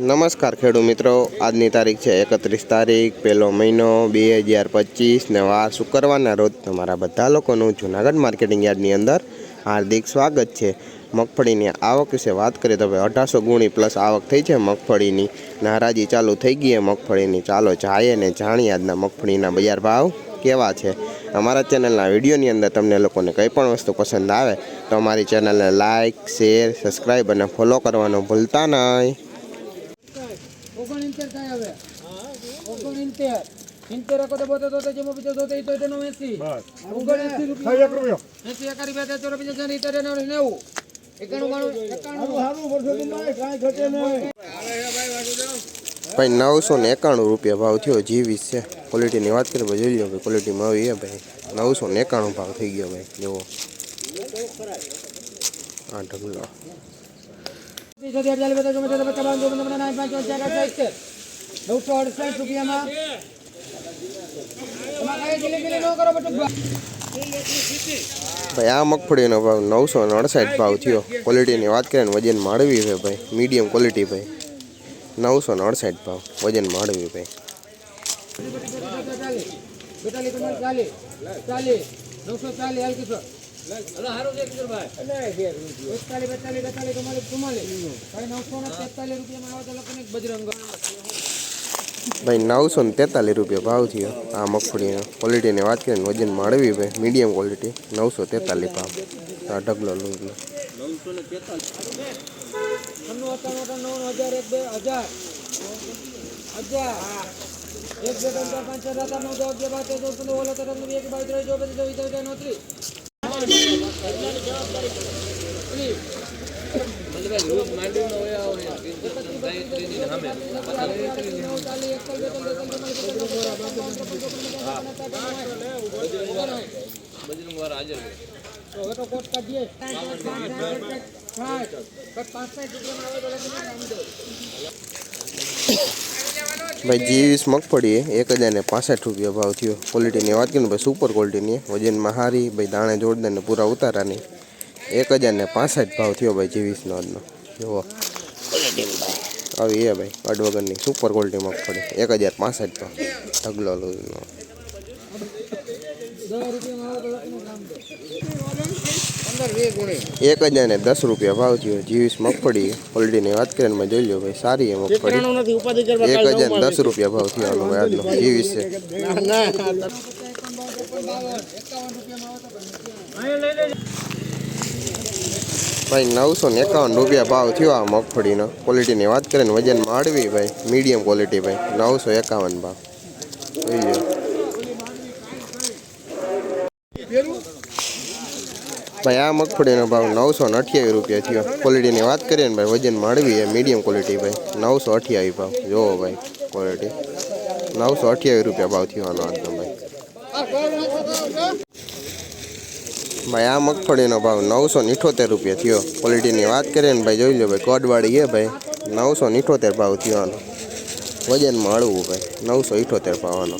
નમસ્કાર ખેડૂત મિત્રો. આજની તારીખ છે એકત્રીસ તારીખ, પહેલો મહિનો બે હજાર પચીસ ને વાર શુક્રવારના રોજ તમારા બધા લોકોનું જૂનાગઢ માર્કેટિંગ યાર્ડની અંદર હાર્દિક સ્વાગત છે. મગફળીની આવક વિશે વાત કરીએ તો ભાઈ અઢારસો ગુણી પ્લસ આવક થઈ છે મગફળીની. નારાજી ચાલુ થઈ ગઈ છે મગફળીની. ચાલો જાય ને જાણીએ આજના મગફળીના બજાર ભાવ કેવા છે. અમારા ચેનલના વિડીયોની અંદર તમને લોકોને કંઈ પણ વસ્તુ પસંદ આવે તો અમારી ચેનલને લાઇક શેર, સબસ્ક્રાઈબ અને ફોલો કરવાનું ભૂલતા નહીં ઓગણસિત્તેર થાય હવે ઓગણસિત્તેર સિત્તેર એકો બોતેર તોતેર જેમાં બીજો તોતેર ઈ તોતેર નો એંસી ઓગણએંસી રૂપિયા એંસી એકારી બે ચોવીસ પંચાસી ઇત્તેર નેવું નેવું ભાઈ નવસો ને એકાણું રૂપિયા ભાવ થયો જીવીસ છે ક્વોલિટીની વાત કરીએ ભાઈ જોઈ લો ભાઈ ક્વોલિટીમાં આવી છે ભાઈ નવસો ને એકાણું ભાવ થઈ ગયો ભાઈ જેવો આ ઢગલો નવસો અડસઠ રૂપિયામાં. ભાઈ આ મગફળીનો ભાવ નવસો ને અડસઠ ભાવ થયો. ક્વોલિટીની વાત કરીએ ને વજન માળવી છે ભાઈ. મીડિયમ ક્વોલિટી ભાઈ. નવસો ને અડસઠ ભાવ. વજન માળવી ભાઈ. નવસો ચાલીસ હાલ કિશોર. બજરંગ. ભાઈ નવસો ને તેતાલીસ રૂપિયા ભાવ થયો આ મગફળીનો ક્વોલિટીની વાત કરીને વજન માળવી ભાઈ મીડિયમ ક્વોલિટી નવસો તેતાલીસ ભાવ આ ઢગલો લૂંટનો છન્નું અઠ્ઠાણું નવ્વાણું હજાર હવે ભાઈ જીવીસ મગફળી એક હજાર ને પાસઠ રૂપિયા ભાવ થયો. ક્વોલિટીની વાત કરીને ભાઈ સુપર ક્વોલિટીની વજનમાં હારી, ભાઈ, દાણે જોરદાર ને પૂરા ઉતારાની. એક હજાર ને પાસઠ ભાવ થયો, ભાઈ, જીવીસનો આજનો. જુઓ. આવી એ ભાઈ અડવગરની સુપર ક્વોલિટી મગફળી એક હજાર પાસઠ ભાવ ઢગલો લૂઝનો દસ રૂપિયામાં આવે તો લખીને કામ દો એક હજાર ને દસ રૂપિયા ભાવ થયો જીવીસ મગફળી ક્વોલિટીની વાત કરીએ ને મેં જોઈ લો ભાઈ સારી એ મગફળી એક હજાર ને દસ રૂપિયા ભાવ થયો આનો ભાઈ આજનો જીવીસ છે ભાઈ, નવસો ને એકાવન રૂપિયા ભાવ થયો આ મગફળીનો. ક્વોલિટીની વાત કરીએ ને, વજન માળવી ભાઈ મીડિયમ ક્વોલિટી ભાઈ, નવસો એકાવન ભાવ. ભાઈ, આ મગફળીનો ભાવ નવસો ને અઠ્યાવીસ રૂપિયા થયો. ક્વોલિટીની વાત કરીએ ને ભાઈ, વજન માળવી એ મીડિયમ ક્વોલિટી ભાઈ, નવસો અઠ્યાવીસ ભાવ. જોવો ભાઈ ક્વોલિટી નવસો અઠ્યાવીસ રૂપિયા ભાવ થયો આનો આજનો ભાઈ. ભાઈ, આ મગફળીનો ભાવ નવસો ઇઠોતેર રૂપિયા થયો. ક્વોલિટીની વાત કરીએ ને, ભાઈ, જોઈ લો, ભાઈ, કોડવાળી એ ભાઈ. નવસો ઇઠોતેર ભાવ થયો આનો વજનમાં હળવું, ભાઈ, નવસો ઇઠોતેર ભાવ આનો.